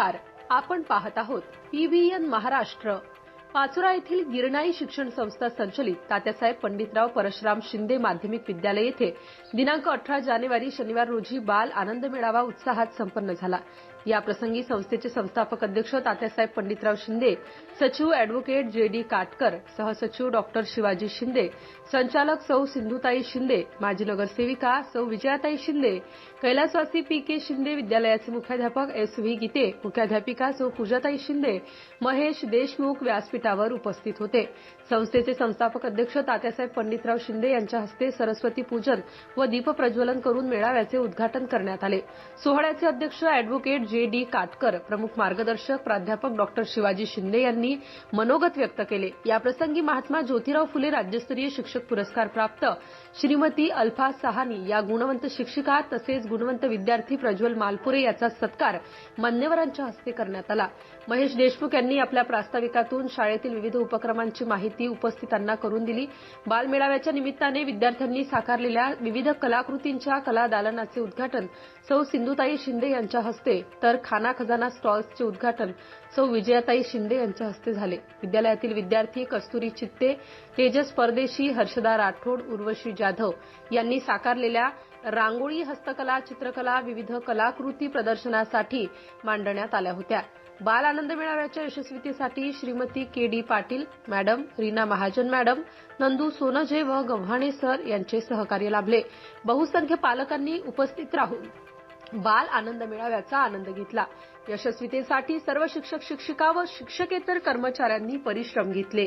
नमस्कार. आपण पाहत आहोत पीव्हीएन महाराष्ट्र. पाचोरा येथील गिरणाई शिक्षण संस्था संचलित तात्यासाहेब पंडितराव परशुराम शिंदे माध्यमिक विद्यालय येथे दिनांक अठरा जानेवारी शनिवार रोजी बाल आनंद मेळावा उत्साहात संपन्न झाला. याप्रसंगी संस्थेचे संस्थापक अध्यक्ष तात्यासाहेब पंडितराव शिंदे सचिव अॅडव्होकेट जे डी काटकर सहसचिव डॉक्टर शिवाजी शिंदे संचालक सौ सिंधुताई शिंदे माजी नगरसेविका सौ विजयाताई शिंदे कैलासवासी पी के शिंदे विद्यालयाचे मुख्याध्यापक एस व्ही गीते मुख्याध्यापिका सौ पूजाताई शिंदे महेश देशमुख व्यासपीठावर उपस्थित होते. संस्थेचे संस्थापक अध्यक्ष तात्यासाहेब पंडितराव शिंदे यांच्या हस्ते सरस्वती पूजन व दीपप्रज्वलन करून मेळाव्याचे उद्घाटन करण्यात आले. सोहळ्याचे अध्यक्ष अॅडव्होकेट जे डी काटकर प्रमुख मार्गदर्शक प्राध्यापक डॉक्टर शिवाजी शिंदे यांनी मनोगत व्यक्त केले. याप्रसंगी महात्मा ज्योतिराव फुले राज्यस्तरीय शिक्षक पुरस्कार प्राप्त. श्रीमती अल्फा सहानी या गुणवंत शिक्षिका तसेच गुणवंत विद्यार्थी प्रज्वल मालपुरे याचा सत्कार मान्यवरांच्या हस्ते करण्यात आला. महेश देशमुख यांनी आपल्या प्रास्ताविकातून शाळेतील विविध उपक्रमांची माहिती उपस्थितांना करून दिली. बालमेळाव्याच्या निमित्ताने विद्यार्थ्यांनी साकारलेल्या विविध कलाकृतींच्या कला दालनाचे उद्घाटन सौ सिंधुताई शिंदे यांच्या हस्ते तर खाना खजाना स्टॉल्सचे उद्घाटन सौ विजयाताई शिंदे यांच्या हस्ते झाले. विद्यालयातील विद्यार्थी कस्तुरी चित्ते तेजस परदेशी हर्षदा राठोड उर्वशी जाधव यांनी साकारलेल्या रांगोळी हस्तकला चित्रकला विविध कलाकृती प्रदर्शनासाठी मांडण्यात आल्या होत्या. बाल आनंद मेळाव्याच्या यशस्वीतेसाठी Shrimati K D Patil madam Reena Mahajan madam Nandu Sonje व गव्हाणे सर यांचे सहकार्य लाभले. बहुसंख्य पालकांनी उपस्थित राहून बाल आनंद मेळाव्याचा आनंद घेतला. यशस्वीतेसाठी सर्व शिक्षक शिक्षिका व शिक्षकेतर कर्मचाऱ्यांनी परिश्रम घेतले.